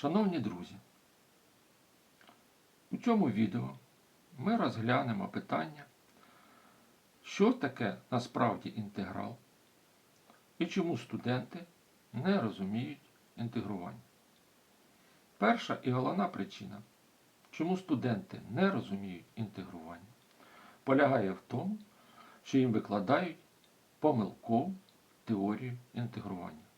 Шановні друзі, у цьому відео ми розглянемо питання, що таке насправді інтеграл і чому студенти не розуміють інтегрування. Перша і головна причина, чому студенти не розуміють інтегрування, полягає в тому, що їм викладають помилкову теорію інтегрування.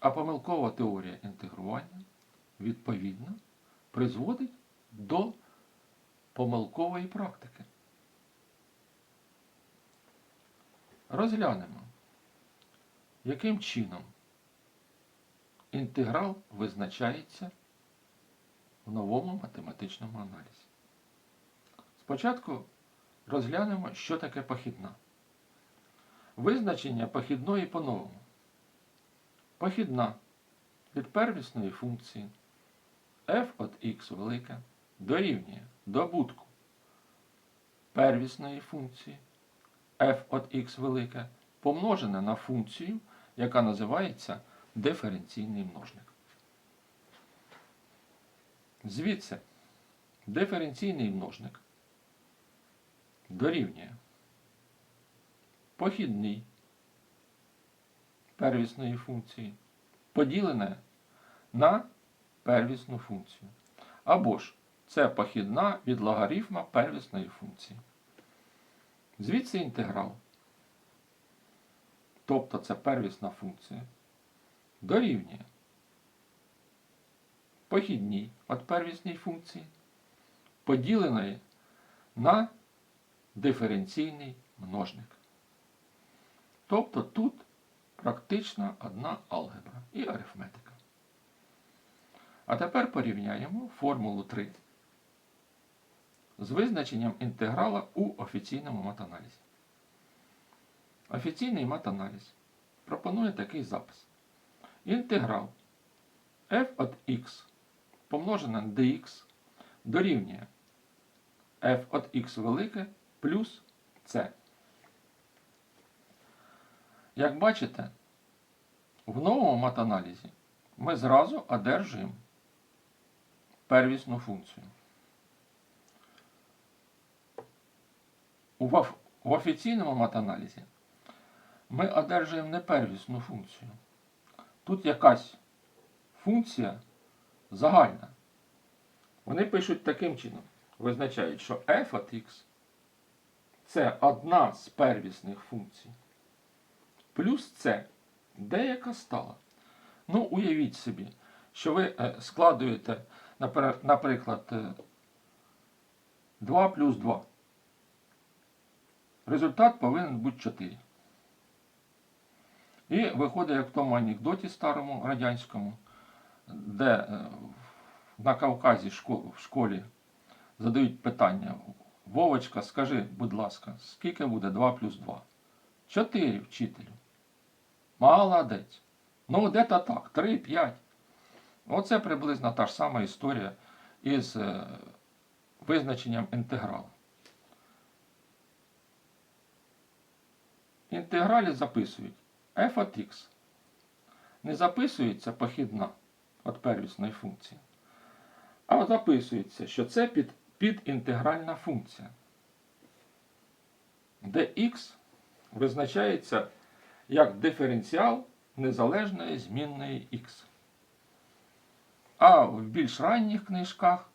А помилкова теорія інтегрування, відповідно, призводить до помилкової практики. Розглянемо, яким чином інтеграл визначається в новому математичному аналізі. Спочатку розглянемо, що таке похідна. Визначення похідної по-новому. Похідна від первісної функції f от x велике дорівнює добутку первісної функції f от x велике помножене на функцію, яка називається диференційний множник. Звідси диференційний множник дорівнює похідний первісної функції поділене на первісну функцію. Або ж це похідна від логарифма первісної функції. Звідси інтеграл, тобто це первісна функція, дорівнює похідній від первісній функції, поділеної на диференційний множник. Тобто тут практично одна алгебра і арифметика. А тепер порівняємо формулу 3 з визначенням інтеграла у офіційному матаналізі. Офіційний матаналіз пропонує такий запис. Інтеграл f от x помножене на dx дорівнює f от x велике плюс c. Як бачите, в новому матаналізі ми зразу одержуємо первісну функцію. В офіційному матаналізі ми одержуємо не первісну функцію. Тут якась функція загальна. Вони пишуть таким чином, визначають, що f от x це одна з первісних функцій. Плюс це деяка стала. Ну, уявіть собі, що ви е, складуєте, наприклад, е, 2 плюс 2. Результат повинен бути 4. І виходить, як в тому анекдоті старому радянському, де е, на Кавказі в школі задають питання. Вовочка, скажи, будь ласка, скільки буде 2 плюс 2? 4 вчителю. Молодець. Ну, де-то так, 3-5. Оце приблизно та ж сама історія із е, визначенням інтегралу. Інтегралі записують f от x. Не записується похідна від первісної функції, а записується, що це під, підінтегральна функція, де x визначається як диференціал незалежної змінної x. А в більш ранніх книжках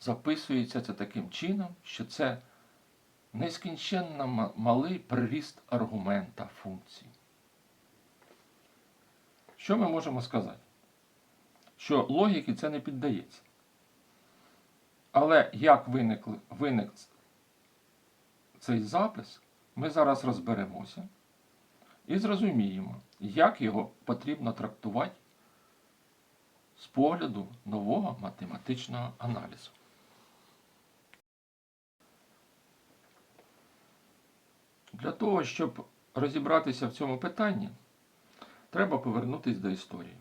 записується це таким чином, що це нескінченно малий приріст аргумента функції. Що ми можемо сказати? Що логіки це не піддається. Але як виникли, виник цей запис, ми зараз розберемося і зрозуміємо, як його потрібно трактувати з погляду нового математичного аналізу. Для того, щоб розібратися в цьому питанні, треба повернутися до історії.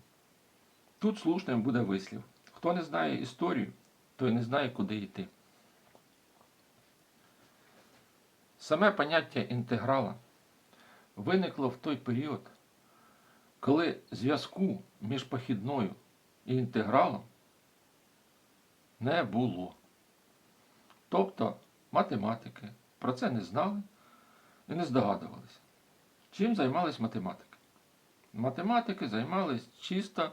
Тут слушним буде вислів. Хто не знає історію, той не знає, куди йти. Саме поняття інтеграла виникло в той період, коли зв'язку між похідною і інтегралом не було. Тобто математики про це не знали і не здогадувалися. Чим займались математики? Математики займались чисто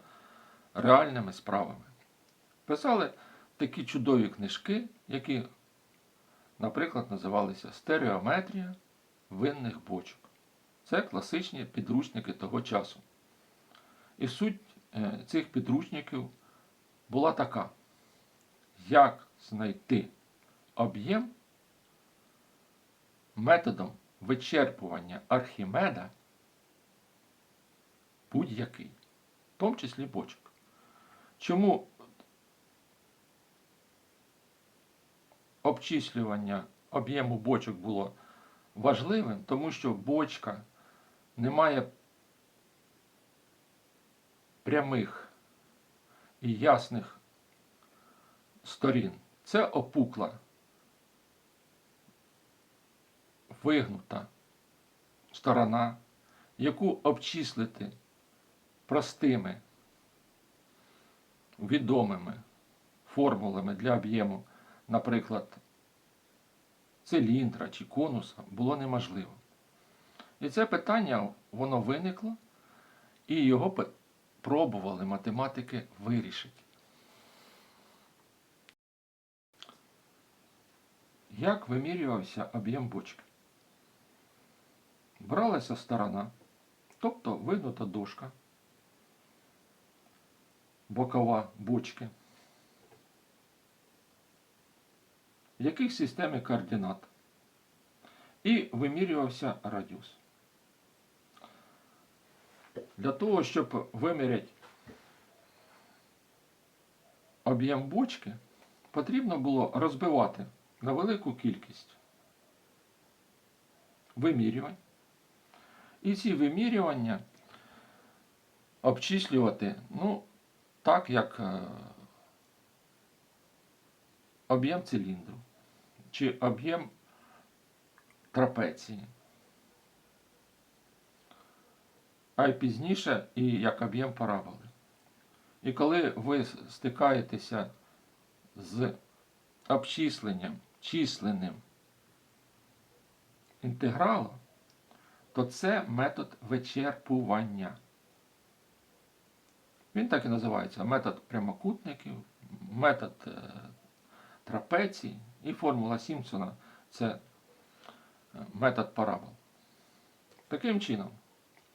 реальними справами. Писали такі чудові книжки, які, наприклад, називалися Стереометрія винних бочок. Це класичні підручники того часу. І суть е, цих підручників була така: як знайти об'єм методом вичерпування Архімеда будь-який, в тому числі бочок. Чому обчислювання об'єму бочок було важливим? Тому що бочка не має прямих і ясних сторін. Це опукла, вигнута сторона, яку обчислити простими, відомими формулами для об'єму, наприклад, циліндра чи конуса, було неможливо. І це питання воно виникло, і його пробували математики вирішити. Як вимірювався об'єм бочки? Бралася сторона, тобто вигнута дошка, бокова бочки, яких системі координат, і вимірювався радіус. Для того, щоб виміряти об'єм бочки, потрібно було розбивати на велику кількість вимірювань. І ці вимірювання обчислювати, ну, так, як е, об'єм циліндру чи об'єм трапеції. А й пізніше і як об'єм параболи. І коли ви стикаєтеся з обчисленням, численним інтегралом, то це метод вичерпування. Він так і називається метод прямокутників, метод е, трапецій і формула Сімпсона це е, метод парабол. Таким чином,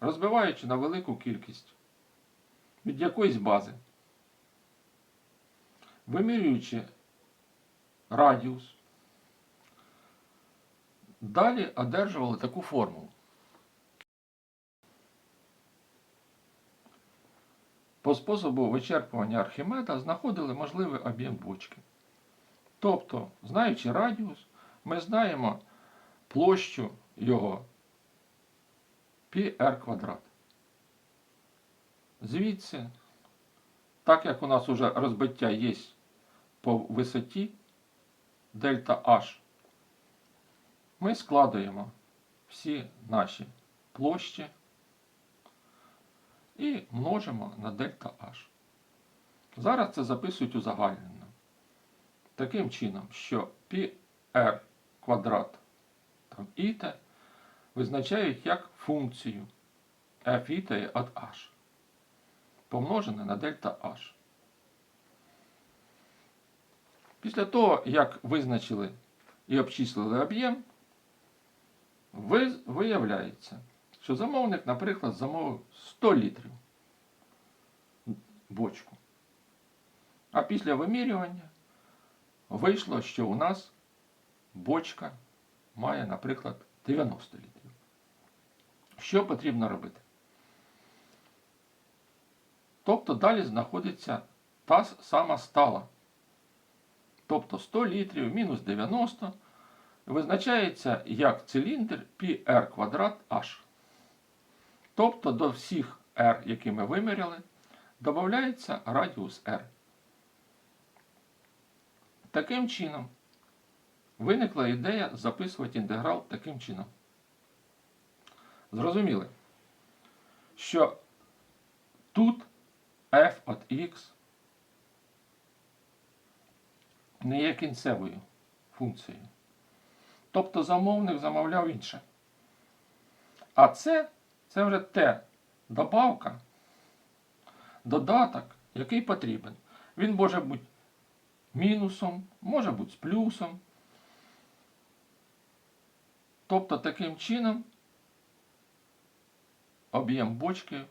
розбиваючи на велику кількість від якоїсь бази, вимірюючи радіус, далі одержували таку формулу. По способу вичерпування Архімеда знаходили можливий об'єм бочки. Тобто, знаючи радіус, ми знаємо площу його πr квадрат. Звідси, так як у нас уже розбиття є по висоті дельта H, ми складуємо всі наші площі і множимо на дельта H. Зараз це записують узагальнено. Таким чином, що πr квадрат там, іте визначають як функцію f від h, помножене на дельта h. Після того, як визначили і обчислили об'єм, виявляється, що замовник, наприклад, замовив 100 літрів бочку. А після вимірювання вийшло, що у нас бочка має, наприклад, 90 літрів. Що потрібно робити? Тобто далі знаходиться та сама стала. Тобто 100 літрів мінус 90 визначається як циліндр πr квадрат h. Тобто до всіх r, які ми виміряли, додається радіус r. Таким чином, виникла ідея записувати інтеграл таким чином. Зрозуміли, що Тут f от x не є кінцевою функцією. Тобто замовник замовляв інше. А це, це вже те добавка, додаток, який потрібен. Він може бути мінусом, може бути з плюсом. Тобто таким чином об'єм бочки,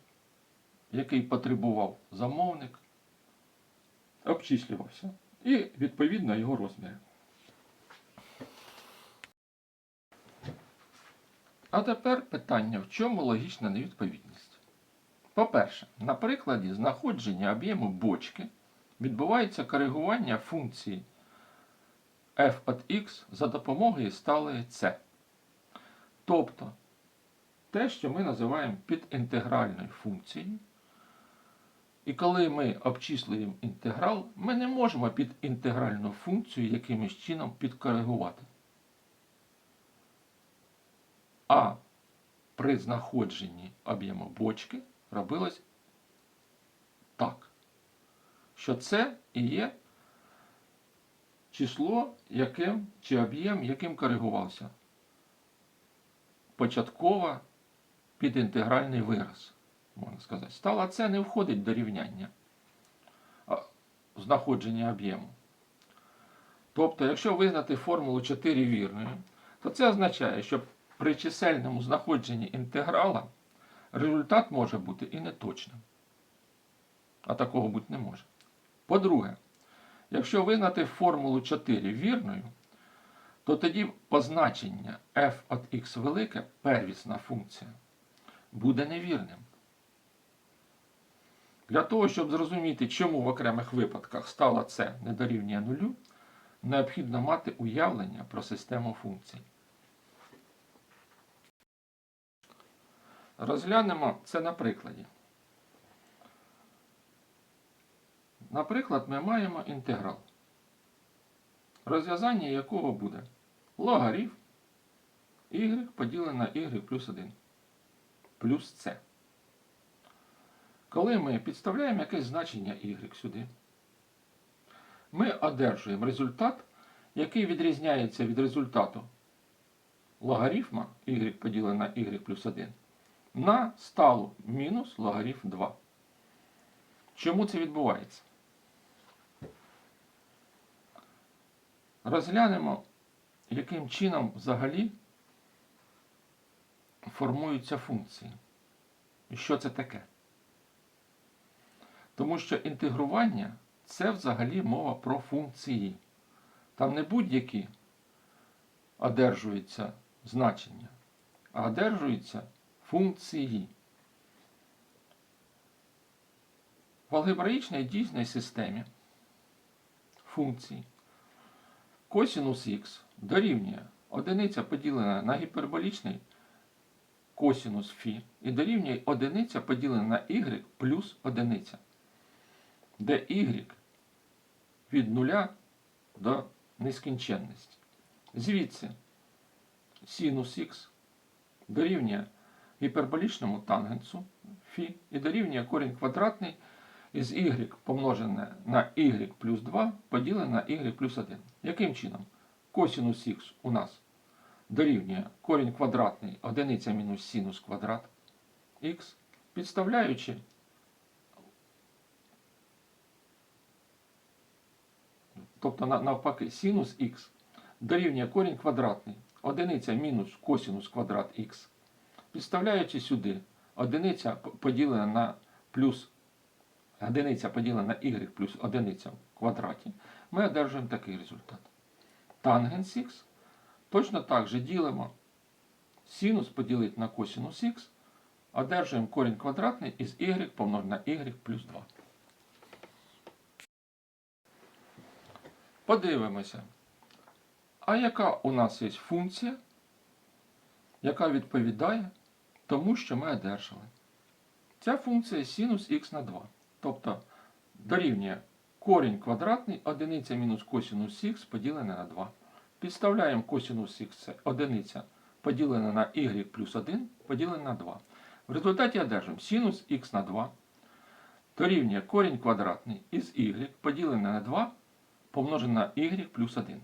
який потребував замовник, обчислювався. І відповідно його розміри. А тепер питання, в чому логічна невідповідність? По-перше, на прикладі знаходження об'єму бочки відбувається коригування функції f от x за допомогою сталої c. Тобто те, що ми називаємо підінтегральною функцією. І коли ми обчислюємо інтеграл, ми не можемо під інтегральну функцію якимось чином підкоригувати. А при знаходженні об'єму бочки робилось так, що це і є число, яким, чи об'єм, яким коригувався початкова підінтегральний вираз, можна сказати. Стала це не входить до рівняння знаходження об'єму. Тобто, якщо визнати формулу 4 вірною, то це означає, що при чисельному знаходженні інтеграла результат може бути і неточним. А такого бути не може. По-друге, якщо визнати формулу 4 вірною, то тоді позначення f от x велике, первісна функція, буде невірним. Для того, щоб зрозуміти, чому в окремих випадках стала це не нулю, необхідно мати уявлення про систему функцій. Розглянемо це на прикладі. Наприклад, ми маємо інтеграл, розв'язання якого буде логарифм y поділене на y плюс 1 плюс c. Коли ми підставляємо якесь значення y сюди, ми одержуємо результат, який відрізняється від результату логарифма y поділене на y плюс 1 на сталу мінус логарифм 2. Чому це відбувається? Розглянемо, яким чином взагалі формуються функції. І що це таке? Тому що інтегрування це взагалі мова про функції. Там не будь-які одержуються значення, а одержуються функції. В алгебраїчній дійсній системі функцій косінус х дорівнює одиниця поділена на гіперболічний косінус φ і дорівнює одиниця поділена на y плюс одиниця, де y від нуля до нескінченності. Звідси синус х дорівнює гіперболічному тангенсу φ і дорівнює корінь квадратний із y помножене на y плюс 2 поділене на y плюс 1. Яким чином? Косінус х у нас дорівнює корінь квадратний одиниця мінус синус квадрат х, підставляючи тобто навпаки синус х дорівнює корінь квадратний одиниця мінус косінус квадрат х, підставляючи сюди одиниця поділена на плюс одиниця поділена на y плюс одиниця в квадраті, ми одержуємо такий результат. Тангенс х точно так же ділимо синус поділити на косинус х, одержуємо корінь квадратний із y помножити на y плюс 2. Подивимося. А яка у нас є функція, яка відповідає тому, що ми одержали? Ця функція синус х на 2. Тобто дорівнює корінь квадратний одиниця мінус косинус х поділене на 2. Підставляємо косинус х одиниця поділене на y плюс 1 поділене на 2. В результаті одержимо синус х на 2 дорівнює корінь квадратний із y поділене на 2 помножене на y плюс 1.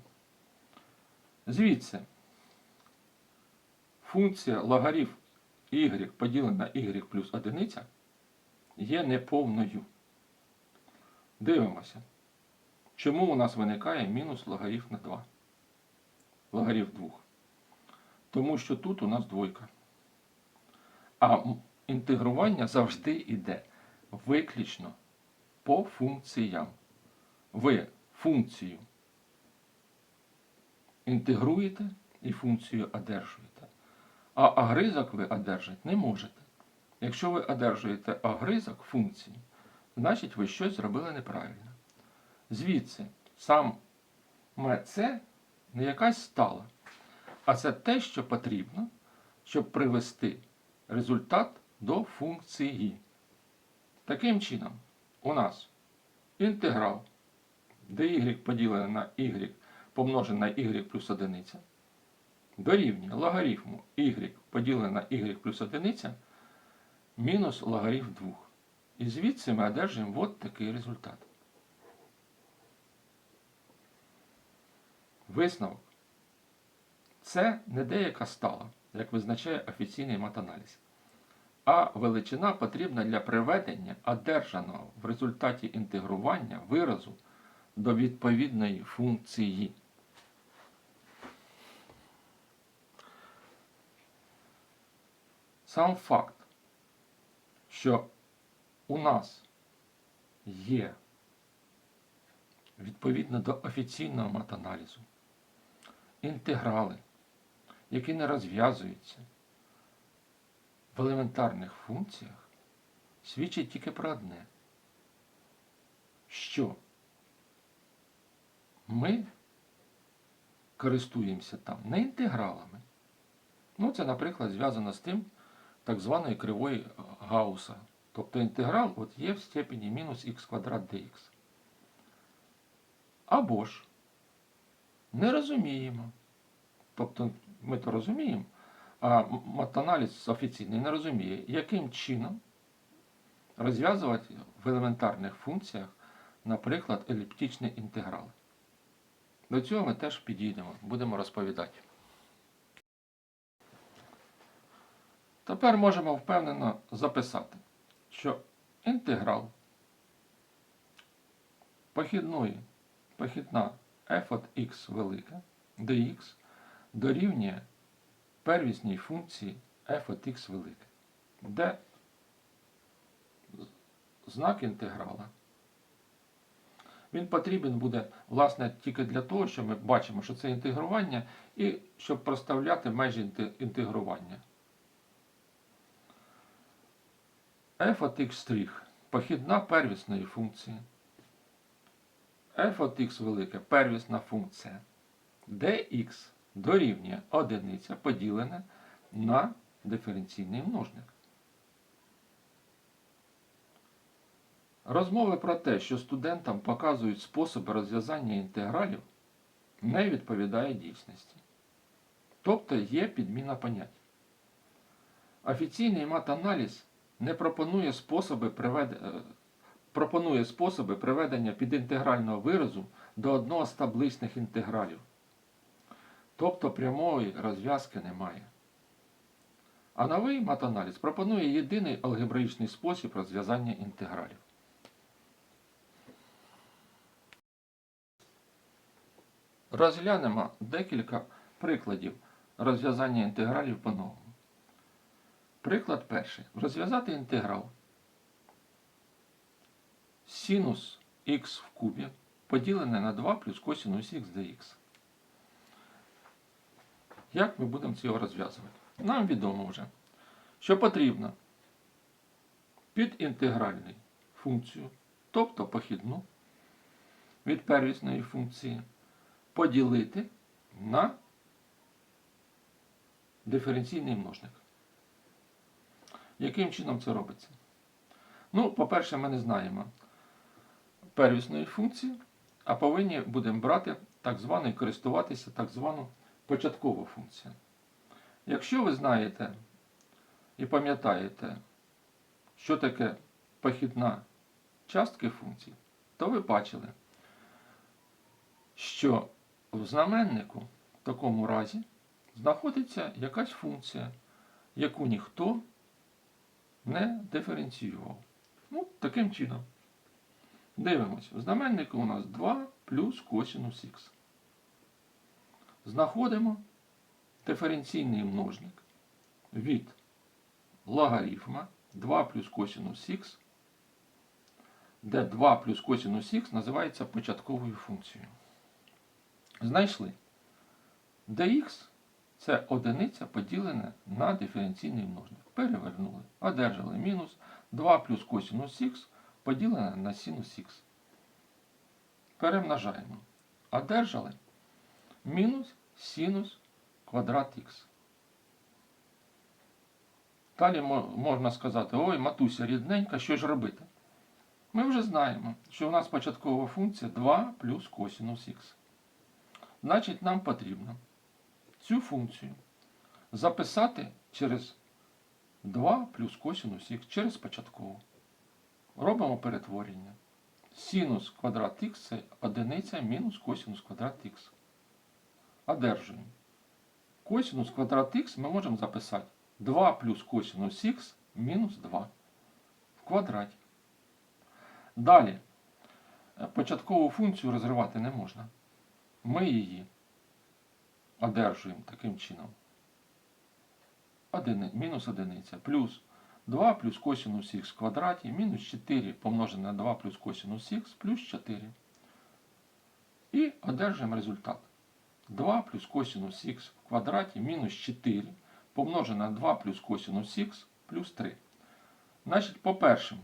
Звідси функція логарифм y поділена на y плюс 1 є неповною. Дивимося. Чому у нас виникає мінус логарифм на 2? Логарифм 2. Тому що тут у нас двойка. А інтегрування завжди йде виключно по функціям. Ви функцію інтегруєте і функцію одержуєте. А агризок ви одержати не можете. Якщо ви одержуєте агризок функції, значить ви щось зробили неправильно. Звідси саме це не якась стала, а це те, що потрібно, щоб привести результат до функції. Таким чином, у нас інтеграл dy поділене на y помножене на y плюс 1 дорівнює логарифму y поділене на y плюс 1 мінус логарифм 2. І звідси ми одержуємо от такий результат. Висновок. Це не деяка стала, як визначає офіційний матаналіз, а величина потрібна для приведення одержаного в результаті інтегрування виразу до відповідної функції. Сам факт, що у нас є відповідно до офіційного матаналізу інтеграли, які не розв'язуються в елементарних функціях, свідчить тільки про одне, що ми користуємося там не інтегралами. Ну, це, наприклад, зв'язано з тим так званої кривої Гауса. Тобто інтеграл от є в степені мінус х квадрат dx. Або ж не розуміємо. Тобто ми то розуміємо, а матаналіз офіційний не розуміє, яким чином розв'язувати в елементарних функціях, наприклад, еліптичні інтеграли. До цього ми теж підійдемо, будемо розповідати. Тепер можемо впевнено записати, що інтеграл похідної, похідна f от x велике dx дорівнює первісній функції f от x велике, де знак інтеграла. Він потрібен буде, власне, тільки для того, що ми бачимо, що це інтегрування, і щоб проставляти межі інтегрування. f от x стріх похідна первісної функції. f от x велике первісна функція. dx дорівнює одиниця поділене на диференційний множник. Розмови про те, що студентам показують способи розв'язання інтегралів, не відповідає дійсності. Тобто є підміна понять. Офіційний матаналіз не пропонує способи, привед... е, пропонує способи приведення підінтегрального виразу до одного з табличних інтегралів. Тобто прямої розв'язки немає. А новий матаналіз пропонує єдиний алгебраїчний спосіб розв'язання інтегралів. Розглянемо декілька прикладів розв'язання інтегралів по-новому. Приклад перший. Розв'язати інтеграл синус х в кубі поділене на 2 плюс косинус х dx. Як ми будемо цього розв'язувати? Нам відомо вже, що потрібно підінтегральну функцію, тобто похідну від первісної функції, поділити на диференційний множник. Яким чином це робиться? Ну, по-перше, ми не знаємо первісної функції, а повинні будемо брати так звану і користуватися так звану початкову функцію. Якщо ви знаєте і пам'ятаєте, що таке похідна частки функцій, то ви бачили, що в знаменнику в такому разі знаходиться якась функція, яку ніхто не диференціював. Ну, таким чином. Дивимось. В знаменнику у нас 2 плюс косинус х. Знаходимо диференційний множник від логарифма 2 плюс косинус х, де 2 плюс косинус х називається початковою функцією. Знайшли. dx це одиниця поділена на диференційний множник. Перевернули. Одержали мінус 2 плюс косинус х поділене на синус х. Перемножаємо. Одержали мінус синус квадрат х. Далі можна сказати, ой, матуся рідненька, що ж робити? Ми вже знаємо, що у нас початкова функція 2 плюс косинус х. Значить, нам потрібно цю функцію записати через 2 плюс косинус х через початкову. Робимо перетворення. Синус квадрат х це одиниця мінус косинус квадрат х. Одержуємо. Косинус квадрат х ми можемо записати 2 плюс косинус х мінус 2 в квадраті. Далі. Початкову функцію розривати не можна. Ми її одержуємо таким чином. Одини, мінус одиниця плюс 2 плюс косинус х в квадраті мінус 4 помножене на 2 плюс косинус х плюс 4. І одержуємо результат. 2 плюс косинус х в квадраті мінус 4 помножене на 2 плюс косинус х плюс 3. Значить, по-перше,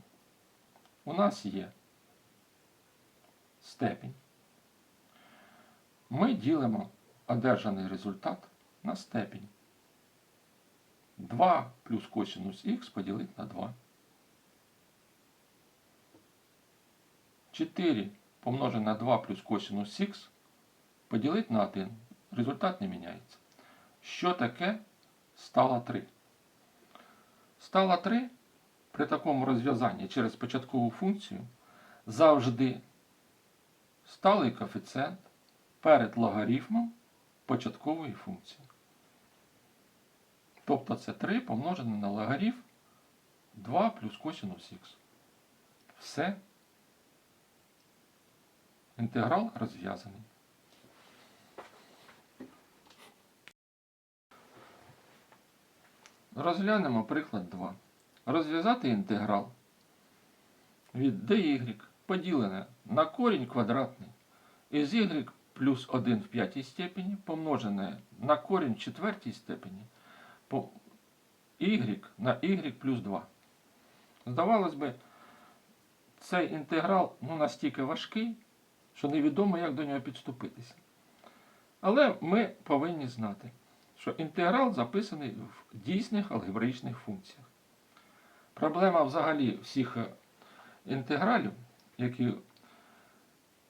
у нас є степінь. Ми ділимо одержаний результат на степінь. 2 плюс косинус х поділити на 2. 4 помножене на 2 плюс косинус х поділити на 1. Результат не міняється. Що таке стало 3? Стало 3 при такому розв'язанні через початкову функцію завжди сталий коефіцієнт перед логарифмом початкової функції. Тобто це 3 помножене на логарифм 2 плюс косинус х. Все. Інтеграл розв'язаний. Розглянемо приклад 2. Розв'язати інтеграл від dy поділене на корінь квадратний із y плюс 1 в п'ятій степені помножене на корінь в четвертій степені y на y плюс 2. Здавалось би, цей інтеграл ну, настільки важкий, що невідомо, як до нього підступитися. Але ми повинні знати, що інтеграл записаний в дійсних алгебраїчних функціях. Проблема взагалі всіх е, інтегралів, які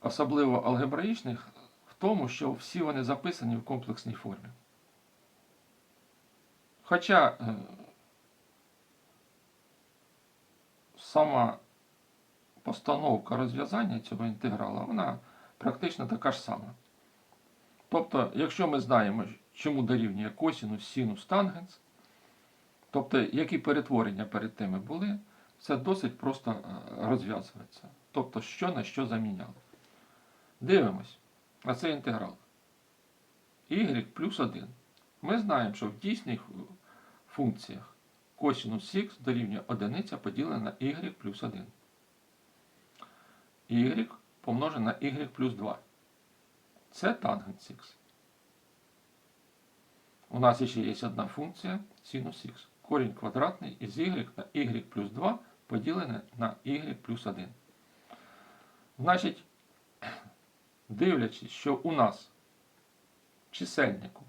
особливо алгебраїчних, в тому, що всі вони записані в комплексній формі. Хоча е, сама постановка розв'язання цього інтеграла, вона практично така ж сама. Тобто, якщо ми знаємо, чому дорівнює косінус, синус, тангенс, тобто які перетворення перед тими були, це досить просто е, розв'язується. Тобто, що на що заміняли. Дивимось на цей інтеграл. y плюс 1. Ми знаємо, що в дійсних функціях косинус х дорівнює 1 поділене на y плюс 1. y помножене на y плюс 2. Це тангенс х. У нас ще є одна функція синус х. Корінь квадратний із y на y плюс 2 поділене на y плюс 1. Значить, дивлячись, що у нас в чисельнику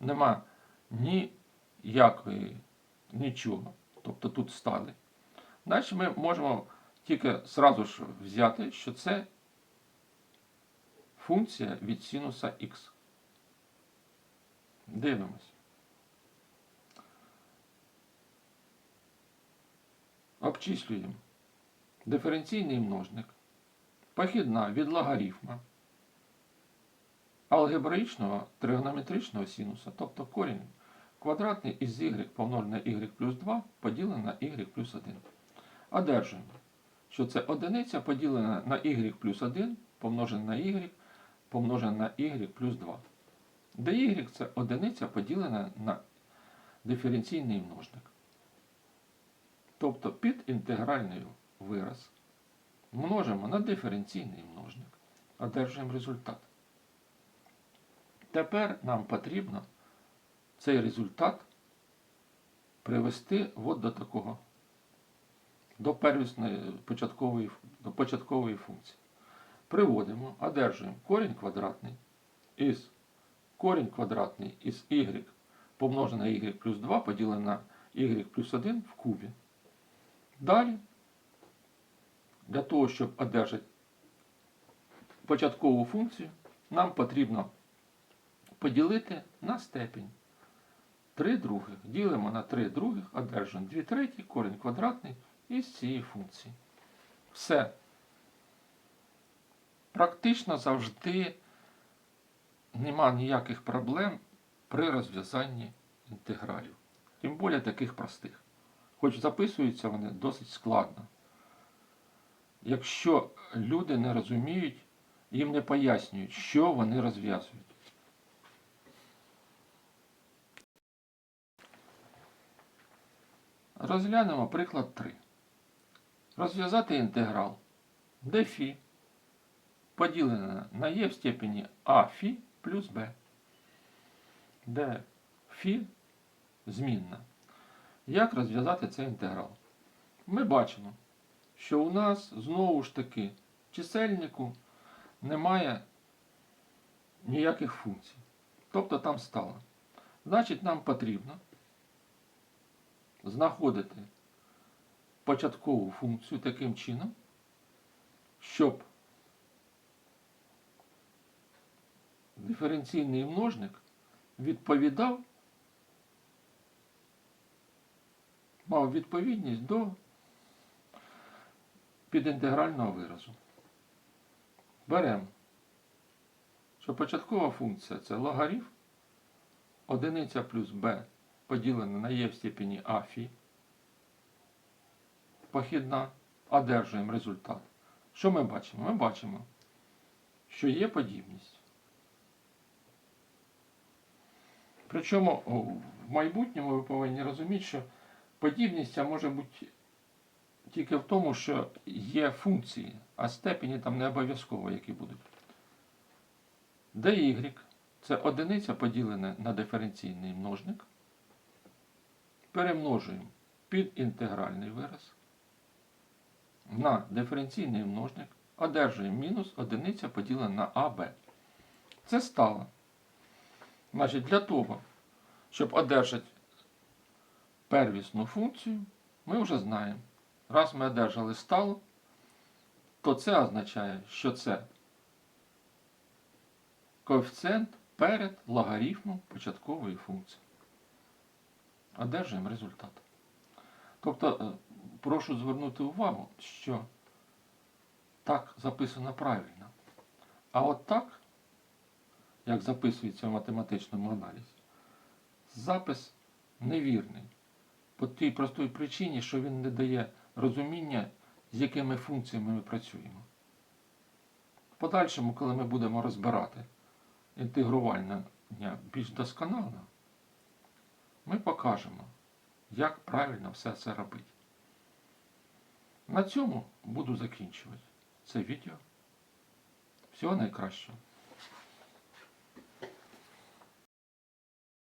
нема ніякої нічого, тобто тут стали, значить ми можемо тільки зразу ж взяти, що це функція від синуса х. Дивимось. Обчислюємо. диференційний множник, похідна від логарифма алгебраїчного тригонометричного синуса, тобто корінь квадратний із y помножене y плюс 2 поділене на y плюс 1. Одержуємо, що це одиниця поділена на y плюс 1 помножене на y помножене на y плюс 2. Де y це одиниця поділена на диференційний множник. Тобто під інтегральний вираз множимо на диференційний множник. Одержуємо результат. Тепер нам потрібно цей результат привести от до такого, до первісної початкової, до початкової функції. Приводимо, одержуємо корінь квадратний із корінь квадратний із y помножене на y плюс 2 поділене на y плюс 1 в кубі. Далі, для того, щоб одержати початкову функцію, нам потрібно поділити на степінь. 3 других. Ділимо на 3 других, одержуємо 2 треті, корінь квадратний із цієї функції. Все. Практично завжди нема ніяких проблем при розв'язанні інтегралів. Тим більше таких простих. Хоч записуються вони досить складно. Якщо люди не розуміють, їм не пояснюють, що вони розв'язують. Розглянемо приклад 3. Розв'язати інтеграл dφ поділене на e в степені аф плюс b, де φ змінна. Як розв'язати цей інтеграл? Ми бачимо, що у нас знову ж таки чисельнику немає ніяких функцій. Тобто там стало. Значить, нам потрібно знаходити початкову функцію таким чином, щоб диференційний множник відповідав, мав відповідність до підінтегрального виразу. Беремо, що початкова функція це логарифм одиниця плюс b поділене на e в степені а фі. Похідна. Одержуємо результат. Що ми бачимо? Ми бачимо, що є подібність. Причому в майбутньому ви повинні розуміти, що подібність може бути тільки в тому, що є функції, а степені там не обов'язково, які будуть. dy це одиниця поділена на диференційний множник. Перемножуємо під інтегральний вираз на диференційний множник, одержуємо мінус одиниця поділена на АБ. Це стало. Значить, для того, щоб одержати первісну функцію, ми вже знаємо. Раз ми одержали сталу, то це означає, що це коефіцієнт перед логарифмом початкової функції. Одержуємо результат. Тобто, е, прошу звернути увагу, що так записано правильно. А от так, як записується в математичному аналізі, запис невірний. По тій простій причині, що він не дає розуміння, з якими функціями ми працюємо. В подальшому, коли ми будемо розбирати інтегрувальне більш досконально, ми покажемо, як правильно все це робити. На цьому буду закінчувати це відео. Всього найкращого.